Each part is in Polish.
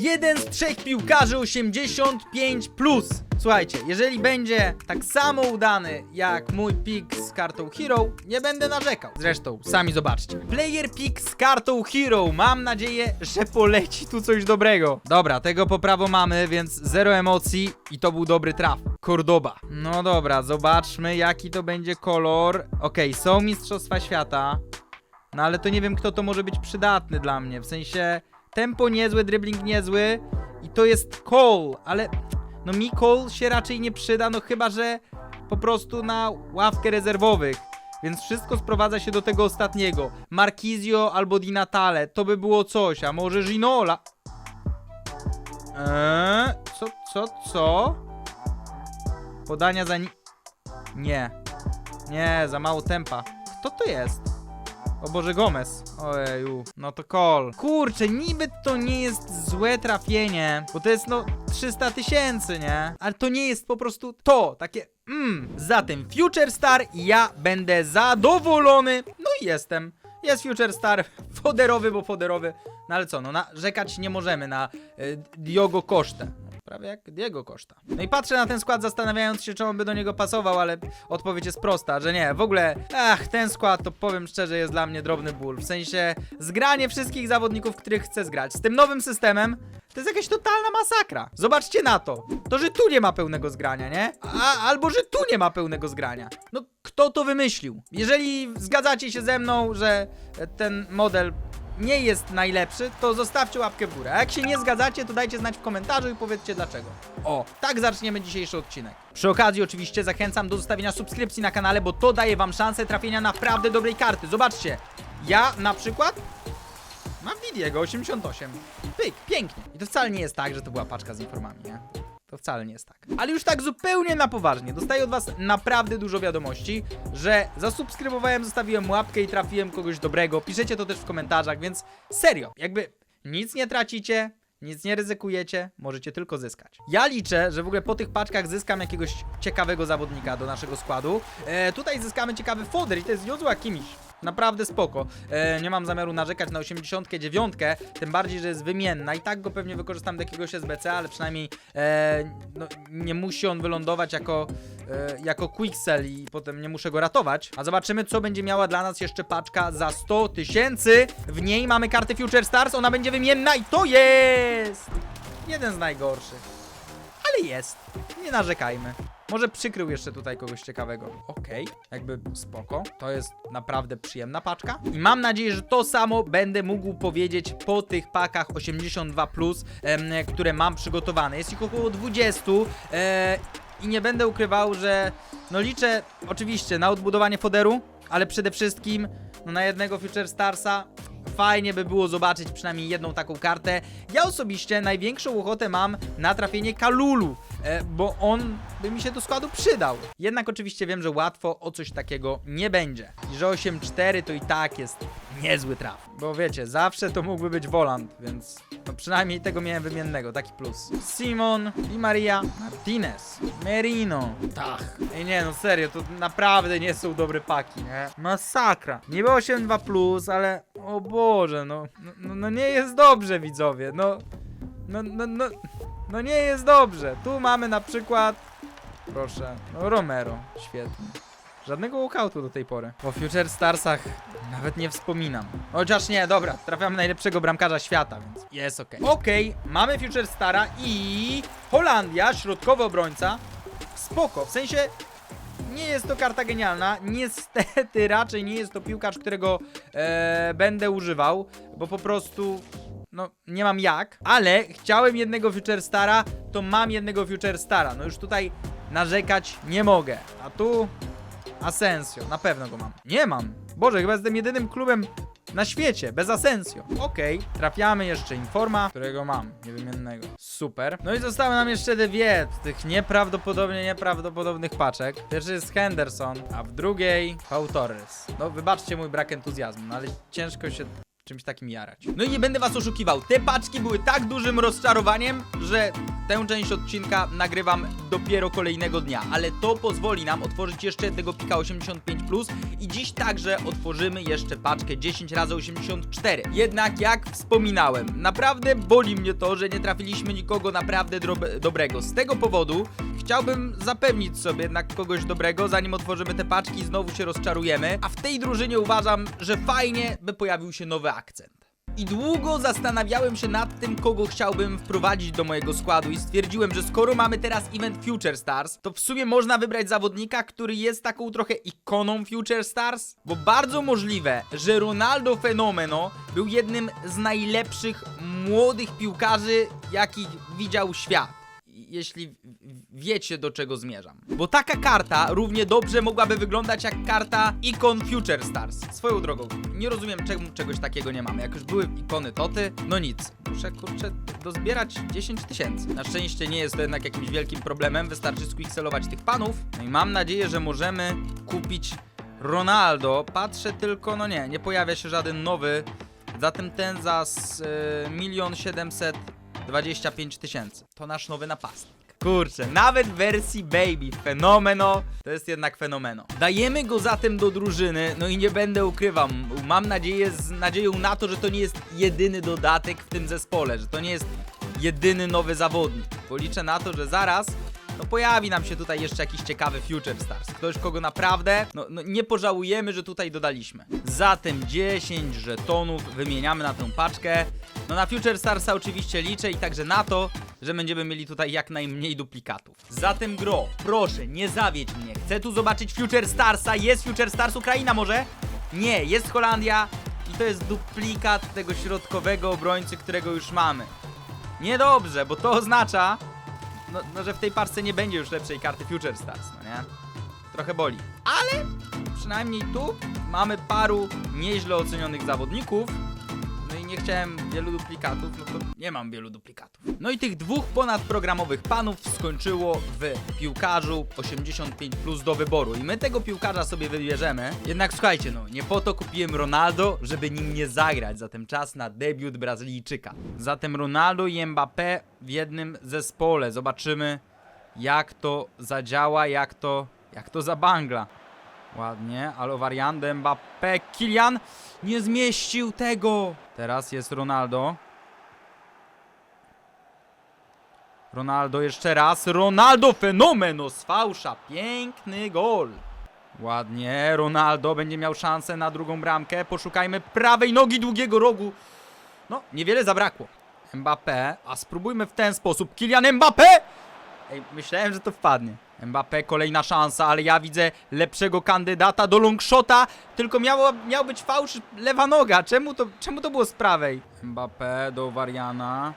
jeden z trzech piłkarzy 85+. Plus. Słuchajcie, jeżeli będzie tak samo udany jak mój pick z kartą Hero, nie będę narzekał. Zresztą, sami zobaczcie. Player pick z kartą Hero. Mam nadzieję, że poleci tu coś dobrego. Dobra, tego poprawo mamy, więc zero emocji i to był dobry traf. Cordoba. No dobra, zobaczmy jaki to będzie kolor. Okej, są Mistrzostwa Świata. No ale to nie wiem, kto to może być przydatny dla mnie. W sensie tempo niezłe, dribbling niezły i to jest call, ale no mi call się raczej nie przyda, no chyba, że po prostu na ławkę rezerwowych. Więc wszystko sprowadza się do tego ostatniego. Marquizio albo Di Natale, to by było coś, a może Ginola. Eee, co, co, co? Podania za ni... Nie. Nie, za mało tempa. Kto to jest? O Boże, Gomez. Ojeju, no to call. Kurczę, niby to nie jest złe trafienie, bo to jest no 300 tysięcy, nie? Ale to nie jest po prostu to, takie mm. Zatem Future Star ja będę zadowolony. No i jestem. Jest Future Star, foderowy, bo foderowy. No ale co, no narzekać nie możemy na y, Diogo Kosztę. Jak Diego Koszta. No i patrzę na ten skład zastanawiając się, czy on by do niego pasował, ale odpowiedź jest prosta, że nie. W ogóle, ach, ten skład to powiem szczerze jest dla mnie drobny ból. W sensie zgranie wszystkich zawodników, których chcę zgrać. Z tym nowym systemem to jest jakaś totalna masakra. Zobaczcie na to. To, że tu nie ma pełnego zgrania, nie? A, albo, że tu nie ma pełnego zgrania. No, kto to wymyślił? Jeżeli zgadzacie się ze mną, że ten model nie jest najlepszy, to zostawcie łapkę w górę. A jak się nie zgadzacie, to dajcie znać w komentarzu i powiedzcie dlaczego. O, tak zaczniemy dzisiejszy odcinek. Przy okazji oczywiście zachęcam do zostawienia subskrypcji na kanale, bo to daje wam szansę trafienia naprawdę dobrej karty. Zobaczcie, ja na przykład mam Didiego 88. Pyk, pięknie. I to wcale nie jest tak, że to była paczka z informami, nie? To wcale nie jest tak. Ale już tak zupełnie na poważnie. Dostaję od was naprawdę dużo wiadomości, że zasubskrybowałem, zostawiłem łapkę i trafiłem kogoś dobrego. Piszecie to też w komentarzach, więc serio, jakby nic nie tracicie, nic nie ryzykujecie, możecie tylko zyskać. Ja liczę, że w ogóle po tych paczkach zyskam jakiegoś ciekawego zawodnika do naszego składu. E, tutaj zyskamy ciekawy foder i to jest Jozua Kimiś. Naprawdę spoko. E, nie mam zamiaru narzekać na 89, tym bardziej, że jest wymienna. I tak go pewnie wykorzystam do jakiegoś SBC, ale przynajmniej e, no, nie musi on wylądować jako, e, jako quicksell i potem nie muszę go ratować. A zobaczymy, co będzie miała dla nas jeszcze paczka za 100 tysięcy. W niej mamy kartę Future Stars, ona będzie wymienna i to jest jeden z najgorszych. Ale jest. Nie narzekajmy. Może przykrył jeszcze tutaj kogoś ciekawego. Okej, jakby spoko. To jest naprawdę przyjemna paczka. I mam nadzieję, że to samo będę mógł powiedzieć po tych pakach 82, em, które mam przygotowane. Jest ich około 20. E, I nie będę ukrywał, że no liczę oczywiście na odbudowanie foderu, ale przede wszystkim no, na jednego Future Starsa fajnie by było zobaczyć przynajmniej jedną taką kartę. Ja osobiście największą ochotę mam na trafienie Kalulu, bo on by mi się do składu przydał. Jednak oczywiście wiem, że łatwo o coś takiego nie będzie. I że 8-4 to i tak jest niezły traf. Bo wiecie, zawsze to mógłby być Volant, więc no przynajmniej tego miałem wymiennego, taki plus. Simon i Maria Martinez. Merino. Tak. Ej nie, no serio, to naprawdę nie są dobre paki, nie? Masakra. Niby 8-2 plus, ale o Boże, no, no, no nie jest dobrze, widzowie, no, no, no, no, no nie jest dobrze. Tu mamy na przykład, proszę, no Romero, świetnie. Żadnego walkoutu do tej pory. O Future Starsach nawet nie wspominam. Chociaż nie, dobra, trafiamy najlepszego bramkarza świata, więc jest okej. Okej, mamy Future Stara i Holandia, środkowy obrońca. Spoko, w sensie nie jest to karta genialna. Niestety raczej nie jest to piłkarz, którego e, będę używał, bo po prostu no nie mam jak, ale chciałem jednego Future Stara, to mam jednego Future Stara. No już tutaj narzekać nie mogę. A tu Asensio, na pewno go mam. Nie mam. Boże, chyba jestem jedynym klubem na świecie, bez Asensio. Okej, trafiamy jeszcze Informa, którego mam, niewymiennego. Super. No i zostały nam jeszcze dwie tych nieprawdopodobnie nieprawdopodobnych paczek. Pierwszy jest Henderson, a w drugiej Pau Torres. No wybaczcie mój brak entuzjazmu, no ale ciężko się czymś takim jarać. No i nie będę was oszukiwał, te paczki były tak dużym rozczarowaniem, że tę część odcinka nagrywam dopiero kolejnego dnia, ale to pozwoli nam otworzyć jeszcze jednego pika 85+, i dziś także otworzymy jeszcze paczkę 10 razy 84 Jednak jak wspominałem, naprawdę boli mnie to, że nie trafiliśmy nikogo naprawdę dobrego. Z tego powodu chciałbym zapewnić sobie jednak kogoś dobrego, zanim otworzymy te paczki i znowu się rozczarujemy, a w tej drużynie uważam, że fajnie by pojawił się nowy akcent. I długo zastanawiałem się nad tym, kogo chciałbym wprowadzić do mojego składu i stwierdziłem, że skoro mamy teraz event Future Stars, to w sumie można wybrać zawodnika, który jest taką trochę ikoną Future Stars, bo bardzo możliwe, że Ronaldo Fenomeno był jednym z najlepszych młodych piłkarzy, jakich widział świat jeśli wiecie do czego zmierzam. Bo taka karta równie dobrze mogłaby wyglądać jak karta Icon Future Stars. Swoją drogą, nie rozumiem czemu czegoś takiego nie mamy. Jak już były ikony Toty, no nic. Muszę kurczę dozbierać 10 tysięcy. Na szczęście nie jest to jednak jakimś wielkim problemem, wystarczy squixelować tych panów. No i mam nadzieję, że możemy kupić Ronaldo. Patrzę tylko, no nie, nie pojawia się żaden nowy. Zatem ten za y, milion siedemset 25 tysięcy. To nasz nowy napastnik. Kurczę, nawet w wersji baby, fenomeno, to jest jednak fenomeno. Dajemy go zatem do drużyny, no i nie będę ukrywał, mam nadzieję, z nadzieją na to, że to nie jest jedyny dodatek w tym zespole, że to nie jest jedyny nowy zawodnik, bo liczę na to, że zaraz no pojawi nam się tutaj jeszcze jakiś ciekawy Future Stars. Ktoś, kogo naprawdę no, no nie pożałujemy, że tutaj dodaliśmy. Zatem 10 żetonów wymieniamy na tę paczkę. No na Future Starsa oczywiście liczę i także na to, że będziemy mieli tutaj jak najmniej duplikatów. Zatem gro, proszę, nie zawiedź mnie. Chcę tu zobaczyć Future Starsa. Jest Future Stars Ukraina może? Nie, jest Holandia i to jest duplikat tego środkowego obrońcy, którego już mamy. Niedobrze, bo to oznacza, no, no, że w tej parce nie będzie już lepszej karty Future Stars, no nie? Trochę boli. Ale przynajmniej tu mamy paru nieźle ocenionych zawodników. Nie chciałem wielu duplikatów, no to nie mam wielu duplikatów. No i tych dwóch ponadprogramowych panów skończyło w piłkarzu 85 plus do wyboru. I my tego piłkarza sobie wybierzemy. Jednak słuchajcie, no nie po to kupiłem Ronaldo, żeby nim nie zagrać. Zatem czas na debiut Brazylijczyka. Zatem Ronaldo i Mbappé w jednym zespole. Zobaczymy jak to zadziała, jak to, jak to zabangla. Ładnie, ale wariant Mbappé, Kylian nie zmieścił tego. Teraz jest Ronaldo. Ronaldo jeszcze raz. Ronaldo fenomeno z fałsza. Piękny gol. Ładnie, Ronaldo będzie miał szansę na drugą bramkę. Poszukajmy prawej nogi długiego rogu. No, niewiele zabrakło. Mbappé, a spróbujmy w ten sposób. Kylian Mbappé! Ej, myślałem, że to wpadnie. Mbappé, kolejna szansa, ale ja widzę lepszego kandydata do longshota, tylko miało, miał być fałsz lewa noga. Czemu to, czemu to było z prawej? Mbappé do Wariana.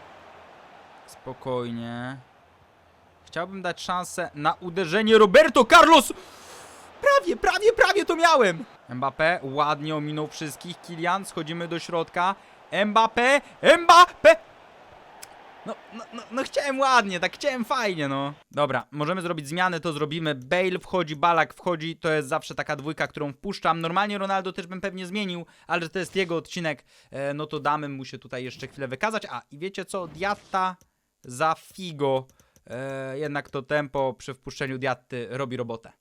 Spokojnie. Chciałbym dać szansę na uderzenie Roberto Carlos! Prawie, prawie, prawie to miałem! Mbappé ładnie ominął wszystkich. Kilian, schodzimy do środka. Mbappé, Mbappé! No, no, no, no chciałem ładnie, tak chciałem fajnie, no. Dobra, możemy zrobić zmiany, to zrobimy. Bale wchodzi, Balak wchodzi, to jest zawsze taka dwójka, którą wpuszczam. Normalnie Ronaldo też bym pewnie zmienił, ale to jest jego odcinek, e, no to damy mu się tutaj jeszcze chwilę wykazać. A, i wiecie co? Diatta za Figo. E, jednak to tempo przy wpuszczeniu Diatty robi robotę.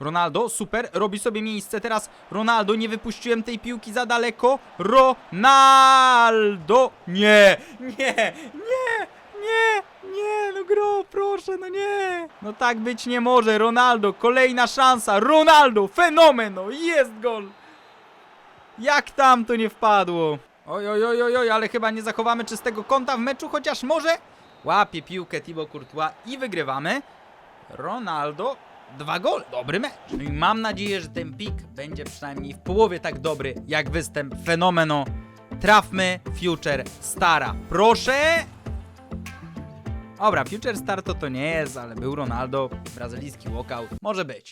Ronaldo, super, robi sobie miejsce teraz. Ronaldo, nie wypuściłem tej piłki za daleko. Ronaldo! Nie, nie, nie, nie, nie, no gro, proszę, no nie. No tak być nie może. Ronaldo, kolejna szansa. Ronaldo, fenomeno, jest gol. Jak tam to nie wpadło? Oj, oj, oj, oj, oj, ale chyba nie zachowamy czystego kąta w meczu, chociaż może. Łapie piłkę Thibaut Courtois i wygrywamy. Ronaldo, dwa gole, dobry mecz. No i mam nadzieję, że ten pik będzie przynajmniej w połowie tak dobry, jak występ fenomeno. Trafmy Future Stara. Proszę! Dobra, Future Star to to nie jest, ale był Ronaldo, brazylijski walkout. Może być.